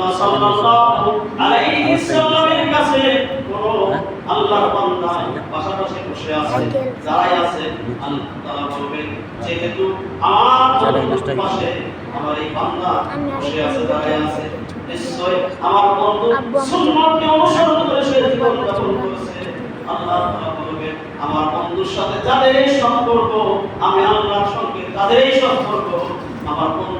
রাসূলুল্লাহ সাল্লাল্লাহু আলাইহি সাল্লামের কাছে কোন আল্লাহর বান্দা পাশাপাশি বসে আছে যারাই আছে আল্লাহ তাআলা বলবেন যেহেতু আমার বন্ধুর পাশে আমার এই বান্দা বসে আছে দাঁড়ায় আছে নিশ্চয় আমার বন্ধু সুন্নতকে অনুসরণ করে সে জীবন যাপন করেছে। আল্লাহ তাআলা বলবেন আমার বন্ধুর সাথে যাদের সম্পর্ক আমি আল্লাহর সঙ্গে তাদের সম্পর্ক আমার বন্ধু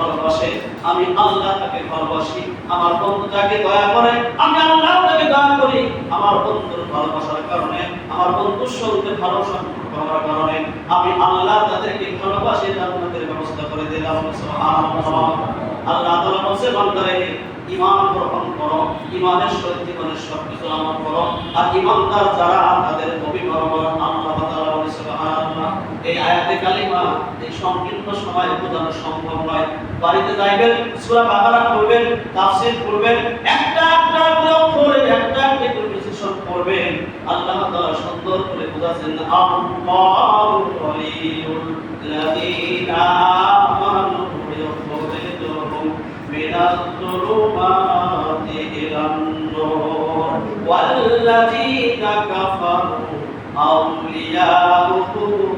ভালোবাসে, আমি আল্লাহ তাকে ভালোবাসি। আমার বন্ধু তাকে দয়া করে, আমি আল্লাহ তাকে দয়া করি। আমার বন্ধুর ভালোবাসার কারণে, আমার বন্ধুর সঙ্গে ভালো সম্পর্ক হওয়ার কারণে, আমি আল্লাহ তাদেরকে ব্যবস্থা করে দিলাম। আল্লাহ বান্দারে ইমান গ্রহণ করো। ইমানের সহিত জীবনের সবকিছু আমল করো। আর ইমানদার যারা, তাদের অভিভাবক আল্লাহ এই আয়াতে কালিমা, এই সংকীর্ণ সময় বোঝানো সম্ভব নয়। বাড়িতে যাইবেন, সূরা বাকারা পড়বেন, তাফসীর পড়বেন, একটা একটা করে পড়বেন একটা একটা করে বিশ্লেষণ করবেন আল্লাহ তাআলা সুন্দর করে বুঝাছেন আল্লাহু ওয়ালিউল লাযীনা আমানু ইয়াখরিজুহুম মিনাল যুলুমাতি ইলান নূর ওয়াল্লাযীনা কাফারু আউলিয়াউহুম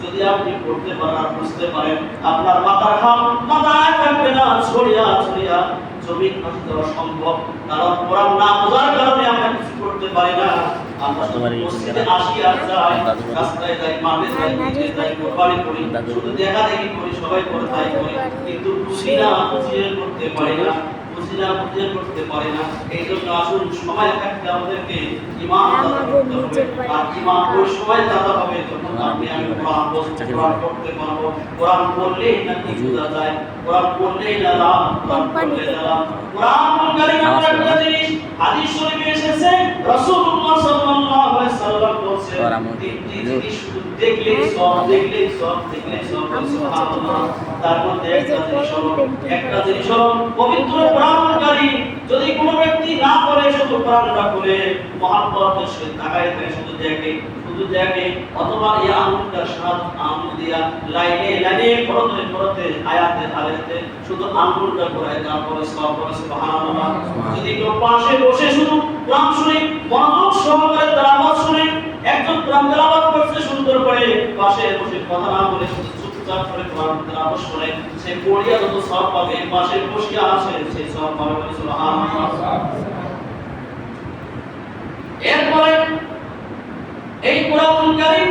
যদি আপনি পড়তে পারেন বুঝতে পারেন আপনার মাথার ঘাম মাথায় থাকবে না ছড়িয়া ছড়িয়া জমিন নষ্ট কারণ কোরআন না বোঝার কারণে আমরা কিছু করতে পারি না। আমরা মসজিদে আসি আর যাই রাস্তায় যাই মাঠে যাই নিচে যাই কোরবানি করি শুধু দেখা দেখি করি সবাই করে তাই করি। কিন্তু বুঝি না বুঝিয়ে করতে পারি না। বুঝি না করতে পারি না। এই জন্য আসুন সময় থাকতে আমাদেরকে ইমান আর ইমান ওই সময় দাতা হবে যখন আপনি আমি কোরআন কোরআন করতে পারব। কোরআন পড়লেই না কি বোঝা যায়। কোরআন পড়লেই না লাভ কোরআন পড়লে না লাভ। কোরআন কারিম এমন একটা জিনিস হাদিস শরীফে এসেছে রাসূলুল্লাহ সাল্লাল্লাহু আলাইহি সাল্লাম বলেছেন তিনটি জিনিস শুধু দেখলেই সব দেখলে সব দেখলে সব সুবহানাল্লাহ। তার মধ্যে একটা জিনিস হলো একটা জিনিস হলো পবিত্র কোরআন যদি কোনো ব্যক্তি না পড়ে শুধু কোরআনটা পড়ে মহাব্বতের সহিত তাকায় থাকে শুধু দেখে শুধু দেখে অথবা এই আঙুলটার সাথ আঙুল দিয়া লাইনে লাইনে পড়তে পড়তে আয়াতে আয়াতে শুধু আঙুলটা ঘোরায় তারপরে সব করে সুবহানাল্লাহ। যদি কেউ পাশে বসে শুধু কোরআন শুনে মনোযোগ সহকারে তেলাওয়াত শুনে একজন কোরআন তেলাওয়াত করছে সুন্দর করে পাশে বসে কথা না বলে চুপচাপ করে কোরআন তেলাওয়াত শুনে সে পড়িয়া যত সব পাবে পাশে বসে আছে সেই সব পাবে সুবহানাল্লাহ। এরপরে এই কোরআন কারীম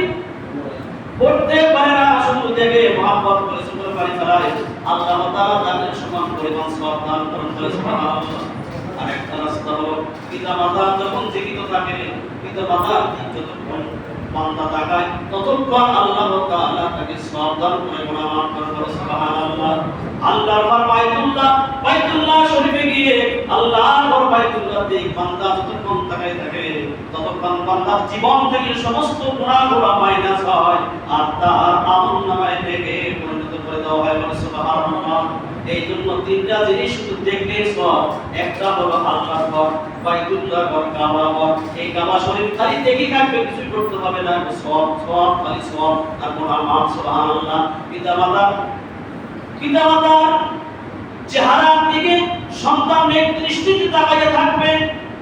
পড়তে পারে না শুধু দেখে মহাব্বত করে শুধু বাড়ি চালায়। আল্লাহ তাআলা তাদের সমান পরিমাণ সওয়াব দান করেন বলে সুবহানাল্লাহ। আর একটা রাস্তা হলো পিতা মাতা যখন জীবিত থাকে পিতা মাতা যতক্ষণ বান্দা তাকায়, ততক্ষণ আল্লাহ তাআলা তাকে সওয়াব দান করে গুনাহ মাফ করে বলে সুবহানাল্লাহ। আল্লাহর ঘর বাইতুল্লাহ বাইতুল্লাহ শরীফে গিয়ে আল্লাহর ঘর বাইতুল্লাহ দিয়ে বান্দা যতক্ষণ তাকায় থাকে, ততক্ষণ বান্দার জীবন থেকে সমস্ত গুনাহগুলো মাইনাস হয় আর তার আমল নামায় থেকে পরিণত করে দেওয়া হয় বলে সুবহানাল্লাহ। এই জন্য তিনটা জিনিস শুধু দেখলে সব। একটা হলো আল্লাহর ঘর বাইতুল্লাহ ঘর, কাবা ঘর। এই কাবা শরীফ খালি দেখে কাটবে কিছু করতে হবে না। সব সব, খালি সব। তারপর আমার সুবহানাল্লাহ। পিতা মাতা পিতা মাতার চেহারার দিকে সন্তান এক দৃষ্টিতে তাকাইয়ে থাকবে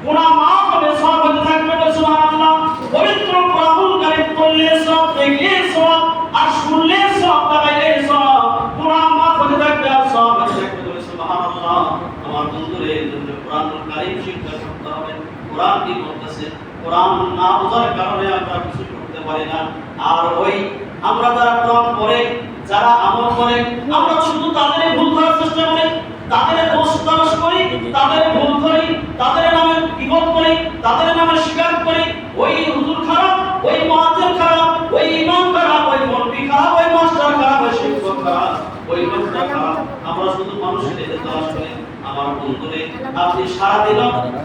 গুনাহ মাফ হবে সব হতে থাকবে সুবহানাল্লাহ। পবিত্র কোরআন কারীম পড়লে সব দেখলে সব আর শুনলে সব তাকাইলে সব গুনাহ মাফ হতে থাকবে আর সব হতে থাকবে সুবহানাল্লাহ। আমার বন্ধুরে এই জন্য কোরআন কারীম শিক্ষা করতে হবে। কোরআন কি বলতেছে কোরআন না বোঝার কারণে আমরা কিছু করতে পারি না। আর ওই আমরা যারা কোরআন পড়ে যারা আমল করে, আমরা শুধু তাদের ভুল করার চেষ্টা করি, তাদের দোষ তালাশ করি, তাদের ভুল করি, তাদের নামে বিপদ করি, তাদের নামে স্বীকার করি। ওই হুজুর খারাপ, ওই মহাজের খারাপ, ওই ইমাম খারাপ, ওই মন্ত্রী খারাপ, ওই মাস্টার খারাপ, ওই শিক্ষক খারাপ, ওই লোকটা খারাপ। আমরা শুধু মানুষের তালাশ করি। আমার বন্ধুরে। আপনি সারা দিন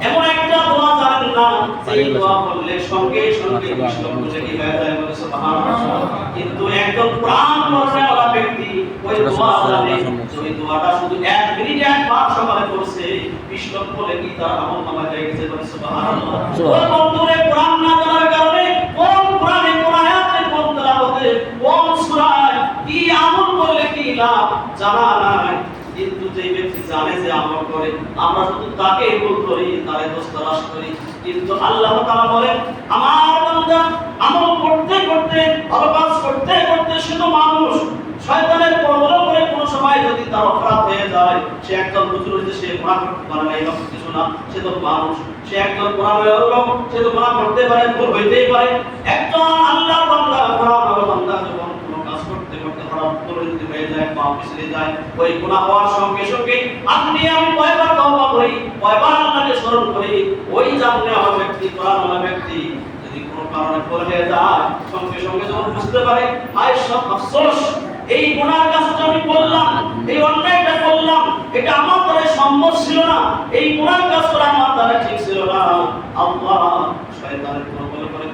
এমন একটা দোয়া জানেন না সেই দোয়া করলে সঙ্গে সঙ্গে কৃষ্ণ বুঝে কি হয়ে যায় বলে সুবহানাল্লাহ। কিন্তু একজন প্রাণ ভরসাওয়ালা ব্যক্তি ওই দোয়া জানে ওই দোয়াটা শুধু এক মিনিট একবার সকালে করছে কৃষ্ণ বলে কি তার আমল নামা হয়ে গেছে বলে সুবহানাল্লাহ। ওই বন্ধুরে কোরআন না জানার কারণে কোন কোরআনে কোন আয়াতে কোন তেলাওয়াতে কোন সূরায় কি আমল করলে কি লাভ জানা নাই। ব্যক্তি জানে যে আমল করে, আমরা শুধু তাকে করি করি। কিন্তু আল্লাহ বলেন, আমার আমল করতে করতে, ভালো কাজ করতে করতে শুধু মানুষ। শয়তানের প্রবলনে কোনো সময় যদি তার অপরাধ হয়ে যায়, সে একজন বুঝলো যে সে করতে পারে না এরকম কিছু না। সে তো মানুষ। সে একজন হয়ে সে তো গুনাহ করতে পারে, ভুল হইতেই পারে। একজন আল্লাহর বান্দা গুনাহ বান্দা যখন কোনো কাজ করতে করতে হঠাৎ করে যদি হয়ে যায় পা পিছলে যায় ওই গুনাহ হওয়ার সঙ্গে সঙ্গে আপনি আমি কয়বার তওবা করি কয়বার আল্লাহকে স্মরণ করি। ওই জানলে আমার ব্যক্তি কোরআনওয়ালা ব্যক্তি। যদি কোনো কারণে ভুল হয়ে যায়, সঙ্গে সঙ্গে যখন বুঝতে পারে, হায় সব আফসোস, এই গুনার কাজটা আমি করলাম এই অন্যায়টা করলাম, এটা আমার দ্বারা সম্ভব ছিল না। এই গুনার কাজ করা আমার দ্বারা ঠিক ছিল না। আল্লাহ, শয়তানের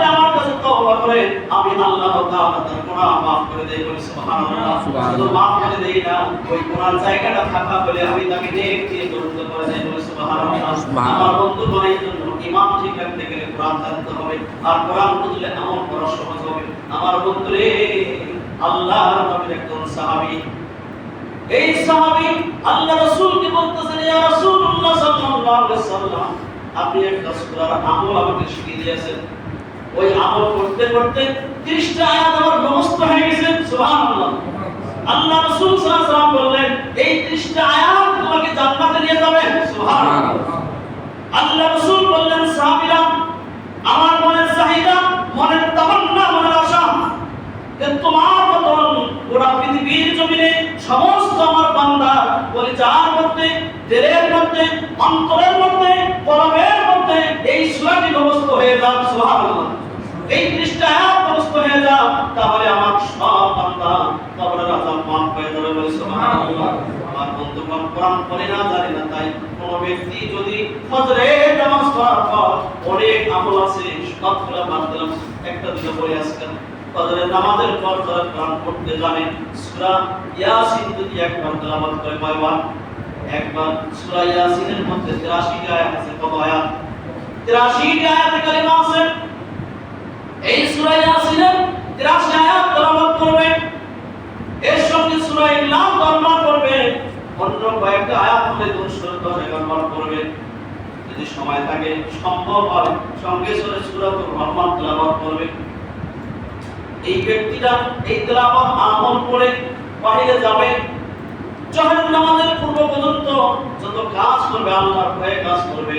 করে আমার কাছে তওবা করে আমি আল্লাহ তাআলা তার গুনাহ মাফ করে দেই বলে সুবহানাল্লাহ। শুধু মাফ করে দেই না ওই কোরআন জায়গাটা ফাঁকা বলে আমি তাকে নেক দিয়ে দরুদ করে দেই বলে সুবহানাল্লাহ। আমার বন্ধু ভাই জন্য ইমাম ঠিক রাখতে গেলে কোরআন জানতে হবে আর কোরআন বুঝলে আমল করা সহজ হবে। আমার বন্ধুরে আল্লাহর নবীর একজন সাহাবী এই সাহাবী আল্লাহ রাসূলকে বলতেছেন ইয়া রাসূলুল্লাহ সাল্লাল্লাহু আলাইহি সাল্লাম আপনি একটা সূরার আমল আমাকে শিখিয়ে দিয়েছেন। ওই আমল করতে করতে 30 টা আয়াত আমার হয়ে গেছে, সুবহানাল্লাহ। আল্লাহ রাসূল সাল্লাল্লাহু বললেন, এই 30 টা আয়াত তোমাকে জান্নাতে নিয়ে যাবে। সুবহানাল্লাহ। আল্লাহ রাসূল বললেন আমার মনের চাহিদা, মনের তামান্না, মনের আশা যে তোমার মতন গোটা পৃথিবীর জমিনে সমস্ত আমার বান্দা পরিচার মধ্যে দেহের মধ্যে, অন্তরের মধ্যে কলমের মধ্যে এই সুরাটি নমস্ত হয়ে যাক সুবহানাল্লাহ। এই দৃষ্টা নমস্ত হয়ে যাক তাহলে আমার সব বান্দা কবরের আযাব মাফ হয়ে যাবে বলে সুবহানাল্লাহ। আমার বন্ধুগণ কোরআন পড়ে না, জানে না, তাই কোন ব্যক্তি যদি ফজরে নামাজ পড়ার পর অনেক আমল আছে, সবগুলো বাদ দিলাম। একটা দুটো পড়ে আসলাম ফজরের নামাজের পর যারা কোরআন পড়তে জানে, সূরা ইয়াসিন যদি একবার তেলাওয়াত করে কয়বার? একবার সূরা ইয়াসিনের মধ্যে 83 আয়াত আছে, কত আয়াত? 83 আয়াত কালিমা আছে। এই সূরা ইয়াসিনের 83 আয়াত তেলাওয়াত করবে। এর সঙ্গে সূরা ইখলাস বর্ণনা করবে। অন্য কয়েকটা আয়াত হলে 210 এগারোবার করবে। যদি সময় থাকে, সম্ভব হয়, সঙ্গে সঙ্গে সূরাতুর রহমান তেলাওয়াত করবে। এই ব্যক্তিটা এই তেলাওয়াত আমল করে বাইরে যাবে। নামাজের পূর্ব পর্যন্ত যত কাজ করবে, আল্লাহর ভয়ে কাজ করবে।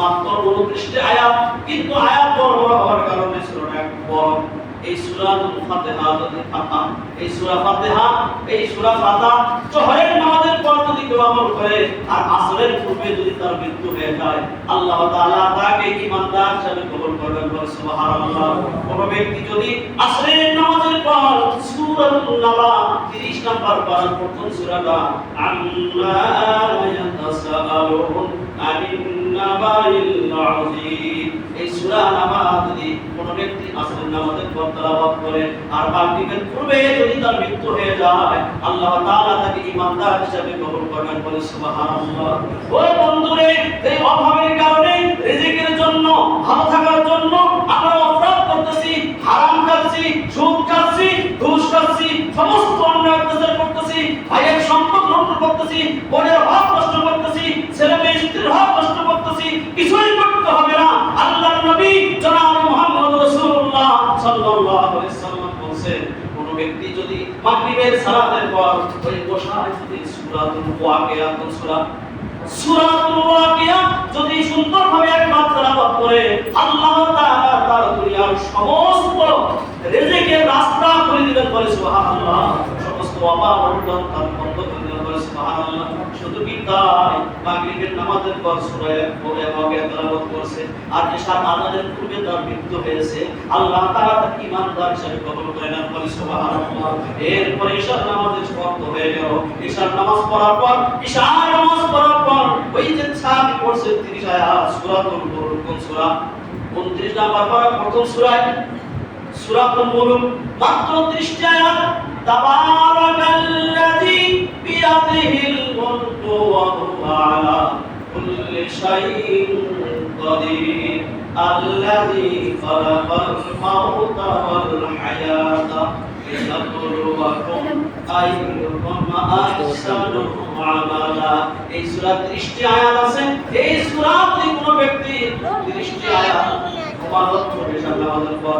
মাত্র 29 আয়াত, কিন্তু আয়াত বড় বড় হওয়ার কারণে সূরাটা বড়। এই সূরাতুল ফাতিহা যদি ফাতিহা এই সূরা ফাতিহা, এই সূরা ফাতিহা জোহরের নামাজের পর যদি কেউ আমল করে, আর আসরের পূর্বে যদি তার মৃত্যু হয়ে যায়, আল্লাহ তাআলা তাকে ঈমানদার হিসেবে কবুল করবেন বলে সুবহানাল্লাহ। কোন ব্যক্তি যদি আসরের নামাজের পর সূরাতুল নাবা 30 নম্বর পারা, প্রথম সূরাটা, আম্মা ইয়াতাসাআলুন আযীম এই অভাবের কারণে রিজিকের জন্য জন্য আমরা অপরাধ করতেছি হারাম খাচ্ছি সুদ খাচ্ছি ঘুষ খাচ্ছি সমস্ত অন্যায় অত্যাচার করতেছি, ভাইয়ের সম্পদ নষ্ট করতেছি, বোনের হক নষ্ট করতেছি ছেলে মেয়ে স্ত্রীর হক নষ্ট করতেছি, কিছুই করতে হবে না। আল্লাহর নবী জনাব মুহাম্মদ রাসূলুল্লাহ সাল্লাল্লাহু আলাইহি সাল্লাম ব্যক্তি যদি মাগরিবের সালাতের পর ওই বসায় যদি সূরাতুল ওয়াকিয়া, সূরা, সূরাতুল ওয়াকিয়া যদি সুন্দরভাবে একবার তেলাওয়াত করে, আল্লাহ তাআলা তার দুনিয়ার সমস্ত রিজিকের রাস্তা করে দিবেন বলে সুবহানাল্লাহ। সমস্ত অভাব অনটন তার বন্ধ করে দিবেন বলে সুবহানাল্লাহ। শুধু কি তাই? মাগরিবের নামাজের পর সূরা পড়ে ওয়াকিয়া তেলাওয়াত করছে। আর এশার আজানের পূর্বে তার মৃত্যু হয়েছে। আল্লাহ তাআলা তাকে ঈমানদার হিসেবে কবুল করে নেন বলে সুবহানাল্লাহ। এরপরে এশার নামাজের শর্ত হয়ে গেল। এশার নামাজ পড়ার পর, এশার নামাজ পড়ার পর ওই যে ছাবি পড়ছে 30 আয়াত, সূরাতুল কোন সূরা? 29 নাম্বার পারা, প্রথম সূরায় সূরাতুল মুলক মাত্র 30 টি আয়াত তাবারাকাল্লাযী বিয়াদিহিল মুলকু ওয়া হুয়া আলা কুল্লি শাইইন قدير الذي خلق الموت والحياة ليبلوكم أيكم أحسن عملا এই সূরা 30 টি আয়াত আছে এই সূরাতে কোন ব্যক্তি 30 টি আয়াত তোমারত করবে সাল্লাল্লাহু পর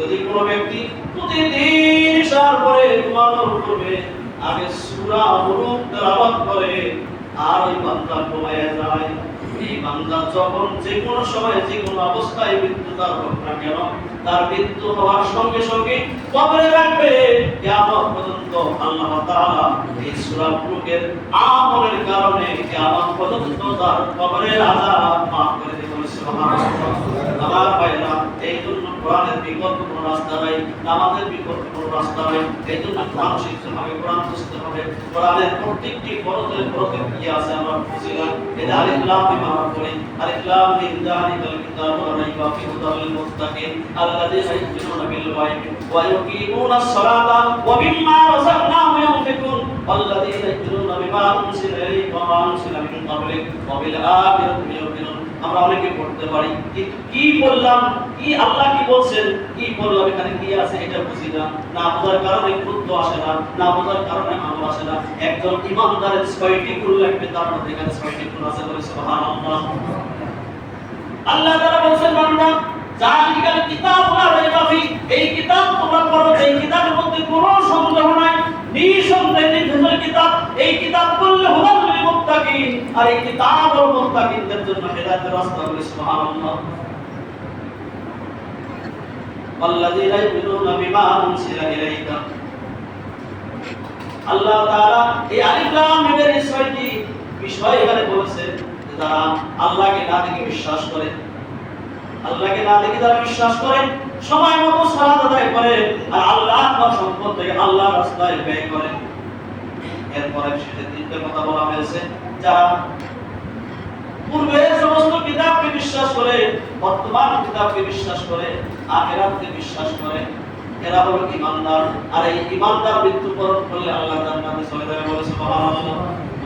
যদি কোনো ব্যক্তি প্রতিদিন ইশার পরে ঘুমানোর পূর্বে আগে সূরা মুলুক তেলাওয়াত করে, আর ওই বান্দা ঘুমায় যায়। এই বান্দা যখন যে কোনো সময়, যে কোনো অবস্থায় মৃত্যু তার হোক না কেন, তার মৃত্যু হওয়ার সঙ্গে সঙ্গে কবরে রাখবে। কিয়ামত পর্যন্ত আল্লাহ তাআলা এই সূরা মুলুকের আমলের কারণে কিয়ামত পর্যন্ত তার কবরের আযাব মাফ করে দেবেন। সুবহানাল্লাহ। আমার ভাইরা এই জন্য কোরআনের বিকল্প কোনো রাস্তা নাই নামাজের বিকল্প কোনো রাস্তা নাই এই জন্য কোরআন শিখতে হবে কোরআন বুঝতে হবে কোরআনের প্রত্যেকটি ফরজের ফরজের কি আছে আমরা বুঝি না এটা আলিফ লাম মিম আমরা পড়ি আলিফ লাম মিম যালিকাল কিতাবু লা রাইবা ফিহি হুদাল লিল মুত্তাকিন আল্লাযীনা ইউমিনুনা বিল গায়বি ওয়া ইউকিমুনাস সালাতা ওয়া মিম্মা রাযাকনাহুম ইউনফিকুন والذين يؤمنون بما أنزل إليك وما أنزل من قبلك وبالآخرة هم يوقنون আমরা অনেকে পড়তে পারি, কিন্তু কি বললাম, কি আল্লাহ কি বলছেন, কি বললাম, এখানে কি আছে এটা বুঝি না। না বোঝার কারণে ক্রুদ্ধ আসে না না বোঝার কারণে আমল আসে না। একজন ইমানদারের ছয়টি গুণ লাগবে, তার মধ্যে এখানে ছয়টি গুণ আছে বলে আল্লাহ তাআলা বলছেন, বান্দা জালিকাল কিতাব লা রাইবা ফি এই এই কিতাবের মধ্যে কোনো এই কিতাব মুত্তাকিন আর এই কিতাব ও মুত্তাকিনদের জন্য হেদায়েতের রাস্তা বলে সুবহানাল্লাহ والذين يؤمنون بما أنزل إليك আল্লাহ তাআলা এই আলিফ লাম মিমের এই ছয়টি বিষয় এখানে বলেছেন যে তারা আল্লাহকে না দেখে বিশ্বাস করে আল্লাহকে না দেখে তারা বিশ্বাস করে সময় মতো সালাত আদায় করে আর আল্লাহ বা সম্পদ থেকে আল্লাহ রাস্তায় ব্যয় করে এরপরে শেষে তিনটে কথা বলা হয়েছে যারা পূর্বে সমস্ত কিতাবকে বিশ্বাস করে, বর্তমান কিতাবকে বিশ্বাস করে, আখেরাতকে বিশ্বাস করে। এরা হলো ইমানদার আর এই ইমানদার মৃত্যুবরণ করলে আল্লাহ জান্নাতে চলে যাবে বলে, সুবহানাল্লাহ।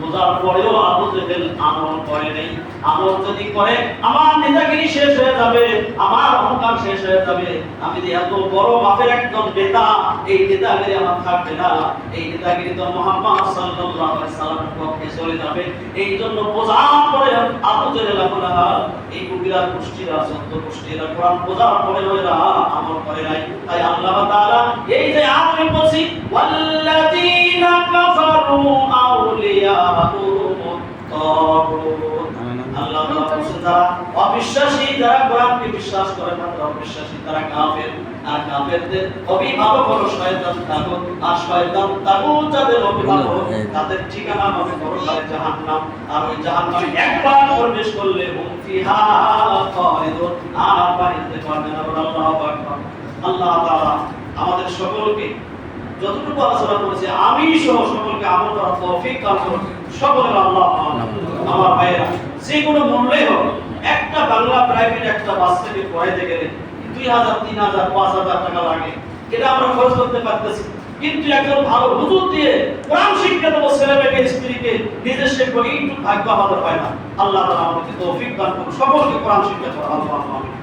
বোঝার পরেও আবু জেহেল আমল করে নেই। আমল যদি করে, আমার নেতাগিরি শেষ হয়ে যাবে, আমার অহংকার শেষ হয়ে যাবে। আমি যে এত বড় মাপের একজন নেতা, এই নেতাগিরি আমার থাকবে না। এই নেতাগিরি তো মোহাম্মদ সাল্লাল্লাহু আলাইহি সাল্লামের পক্ষে চলে যাবে। এই জন্য বোঝার পরে আবু জেহেল আপনারা এই কবিরা গোষ্ঠীরা সত্য গোষ্ঠীরা কোরআন বোঝার পরে এরা আমল করে নাই। তাই আল্লাহ তাআলা এই যে আমি বলছি ওয়াল্লাযীনা কাফারু অবিশ্বাসী যারা কোরআনকে বিশ্বাস করে না তারা অবিশ্বাসী তারা কাফের আর কাফেরদের অভিভাবক হলো শয়তান আর শয়তান যাদের অভিভাবক তাদের ঠিকানা হবে পরকালে জাহান্নাম আর ওই জাহান্নামে একবার প্রবেশ করলে খালিদুন আর পারবে না আল্লাহু আকবার আল্লাহ তাআলা আমাদের সকলকে যতটুকু আলোচনা করেছে আমি সহ সকলকে আমল করার তৌফিক দান করুন। সকলের আল্লাহ আমার ভাইয়েরা, যে কোনো মূল্যে হোক, একটা বাংলা প্রাইভেট একটা বাচ্চাকে পড়াইতে গেলে দুই হাজার, তিন হাজার, পাঁচ হাজার টাকা লাগে। এটা আমরা খরচ করতে পারতেছি। কিন্তু একজন ভালো হুজুর দিয়ে কোরআন শিক্ষা দেবো ছেলে মেয়েকে স্ত্রীকে, নিজের শিখব এইটুকু ভাগ্য আমাদের হয় না। আল্লাহ তাআলা আমাদেরকে তৌফিক দান করুন সকলকে কোরআন শিক্ষা করা আল্লাহ আমিন